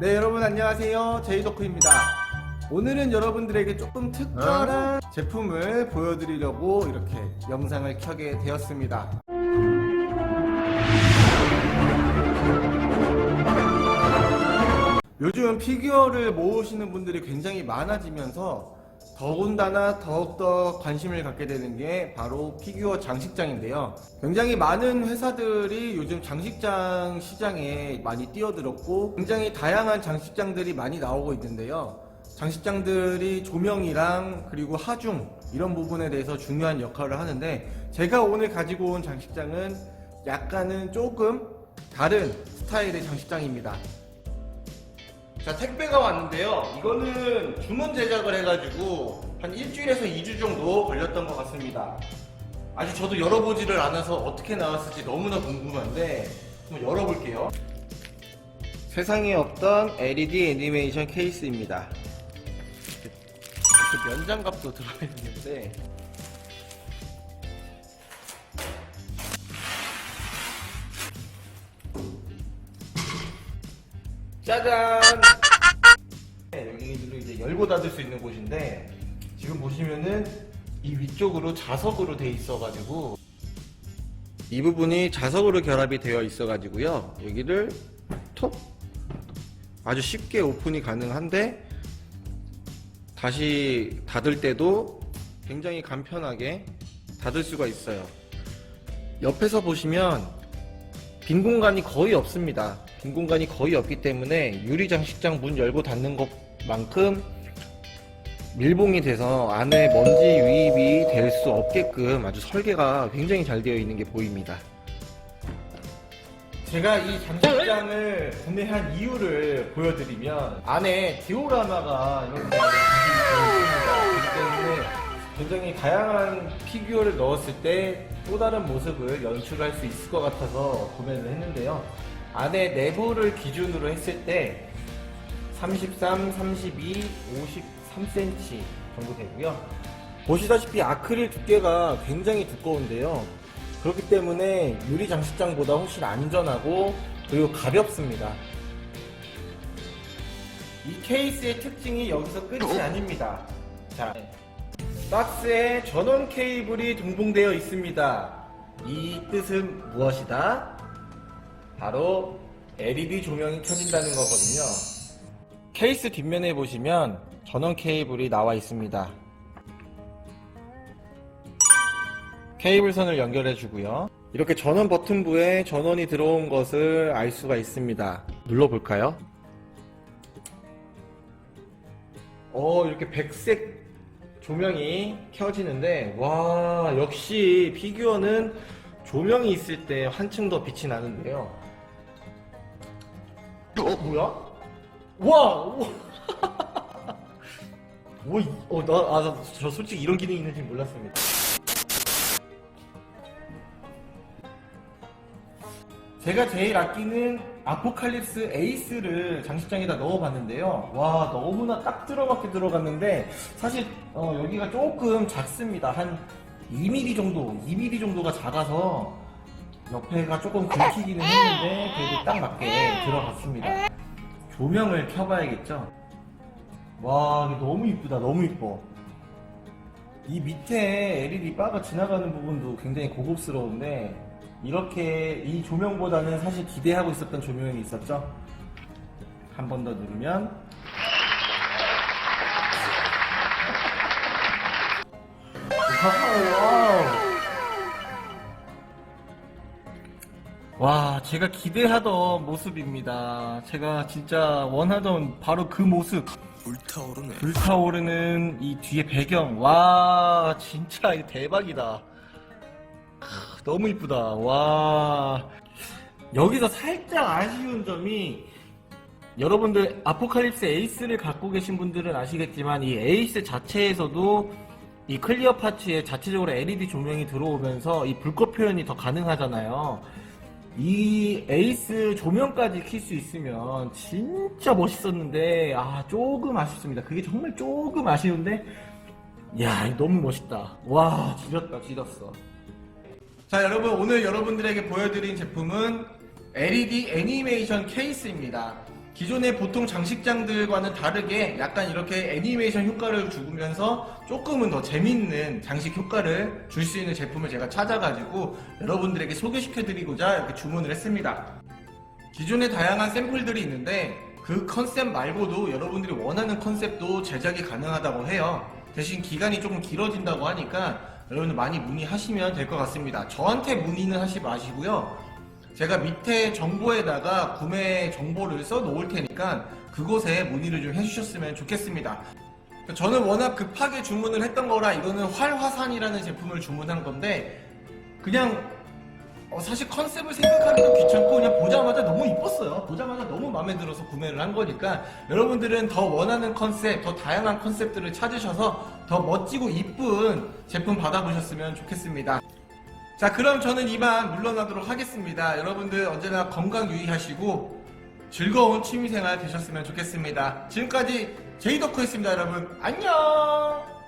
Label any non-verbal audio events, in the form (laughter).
네 여러분 안녕하세요. 제이덕후입니다. 오늘은 여러분들에게 조금 특별한 제품을 보여드리려고 이렇게 영상을 켜게 되었습니다. 요즘 피규어를 모으시는 분들이 굉장히 많아지면서 더군다나 더욱더 관심을 갖게 되는 게 바로 피규어 장식장인데요. 굉장히 많은 회사들이 요즘 장식장 시장에 많이 뛰어들었고 굉장히 다양한 장식장들이 많이 나오고 있는데요. 장식장들이 조명이랑 그리고 하중 이런 부분에 대해서 중요한 역할을 하는데 제가 오늘 가지고 온 장식장은 약간은 조금 다른 스타일의 장식장입니다. 자 택배가 왔는데요. 이거는 주문 제작을 해가지고 한 일주일에서 2주 정도 걸렸던 것 같습니다. 아직 저도 열어보지를 않아서 어떻게 나왔을지 너무나 궁금한데 한번 열어볼게요. 세상에 없던 LED 애니메이션 케이스입니다. 면장갑도 들어가 있는데 짜잔! 네, 여기로 이제 열고 닫을 수 있는 곳인데 지금 보시면은 이 위쪽으로 자석으로 돼 있어가지고 이 부분이 자석으로 결합이 되어 있어가지고요. 여기를 톡! 아주 쉽게 오픈이 가능한데 다시 닫을 때도 굉장히 간편하게 닫을 수가 있어요. 옆에서 보시면 빈 공간이 거의 없습니다. 빈 공간이 거의 없기 때문에 유리 장식장 문 열고 닫는 것만큼 밀봉이 돼서 안에 먼지 유입이 될 수 없게끔 아주 설계가 굉장히 잘 되어 있는 게 보입니다. 제가 이 장식장을 구매한 이유를 보여드리면 안에 디오라마가 이렇게. 그렇기 때문에 굉장히 다양한 피규어를 넣었을 때 또 다른 모습을 연출할 수 있을 것 같아서 구매를 했는데요. 안에 내부를 기준으로 했을 때 33, 32, 53cm 정도 되고요. 보시다시피 아크릴 두께가 굉장히 두꺼운데요. 그렇기 때문에 유리 장식장보다 훨씬 안전하고 그리고 가볍습니다. 이 케이스의 특징이 여기서 끝이 아닙니다. 자, 박스에 전원 케이블이 동봉되어 있습니다. 이 뜻은 무엇이다? 바로 LED 조명이 켜진다는 거거든요. 케이스 뒷면에 보시면 전원 케이블이 나와 있습니다. 케이블선을 연결해 주고요. 이렇게 전원 버튼부에 전원이 들어온 것을 알 수가 있습니다. 눌러볼까요? 어, 이렇게 백색 조명이 켜지는데, 와, 역시 피규어는 조명이 있을 때 한층 더 빛이 나는데요. 어, 뭐야? 와! 오, (laughs) 이- 어, 나, 아, 나- 저 솔직히 이런 기능이 있는지 몰랐습니다. 제가 제일 아끼는 아포칼립스 에이스를 장식장에다 넣어봤는데요. 와, 너무나 딱 들어맞게 들어갔는데, 사실, 어, 여기가 조금 작습니다. 한 2mm 정도, 2mm 정도가 작아서, 옆에가 조금 긁히기는 했는데, 그래도 딱 맞게 들어갔습니다. 조명을 켜봐야겠죠? 와, 너무 이쁘다, 너무 이뻐. 이 밑에 LED 바가 지나가는 부분도 굉장히 고급스러운데 이렇게 이 조명보다는 사실 기대하고 있었던 조명이 있었죠. 한 번 더 누르면. 와, 제가 기대하던 모습입니다. 제가 진짜 원하던 바로 그 모습. 불타오르네. 불타오르는 이 뒤에 배경 와 진짜 대박이다 크, 너무 이쁘다 와 여기서 살짝 아쉬운 점이 여러분들 아포칼립스 에이스를 갖고 계신 분들은 아시겠지만 이 에이스 자체에서도 이 클리어 파츠에 자체적으로 LED 조명이 들어오면서 이 불꽃 표현이 더 가능하잖아요. 이 에이스 조명까지 킬 수 있으면 진짜 멋있었는데 아 조금 아쉽습니다. 그게 정말 조금 아쉬운데 야 너무 멋있다. 와 지렸다 지렸어. 자 여러분 오늘 여러분들에게 보여드린 제품은 LED 애니메이션 케이스입니다. 기존의 보통 장식장들과는 다르게 약간 이렇게 애니메이션 효과를 주면서 조금은 더 재밌는 장식 효과를 줄 수 있는 제품을 제가 찾아가지고 여러분들에게 소개시켜드리고자 이렇게 주문을 했습니다. 기존에 다양한 샘플들이 있는데 그 컨셉 말고도 여러분들이 원하는 컨셉도 제작이 가능하다고 해요. 대신 기간이 조금 길어진다고 하니까 여러분들 많이 문의하시면 될 것 같습니다. 저한테 문의는 하지 마시고요. 제가 밑에 정보에다가 구매 정보를 써 놓을 테니까 그곳에 문의를 좀 해주셨으면 좋겠습니다. 저는 워낙 급하게 주문을 했던 거라 이거는 활화산이라는 제품을 주문한 건데 그냥 어, 사실 컨셉을 생각하기도 귀찮고 그냥 보자마자 너무 이뻤어요. 보자마자 너무 마음에 들어서 구매를 한 거니까 여러분들은 더 원하는 컨셉, 더 다양한 컨셉들을 찾으셔서 더 멋지고 이쁜 제품 받아보셨으면 좋겠습니다. 자, 그럼 저는 이만 물러나도록 하겠습니다. 여러분들 언제나 건강 유의하시고 즐거운 취미생활 되셨으면 좋겠습니다. 지금까지 제이덕후였습니다, 여러분. 안녕!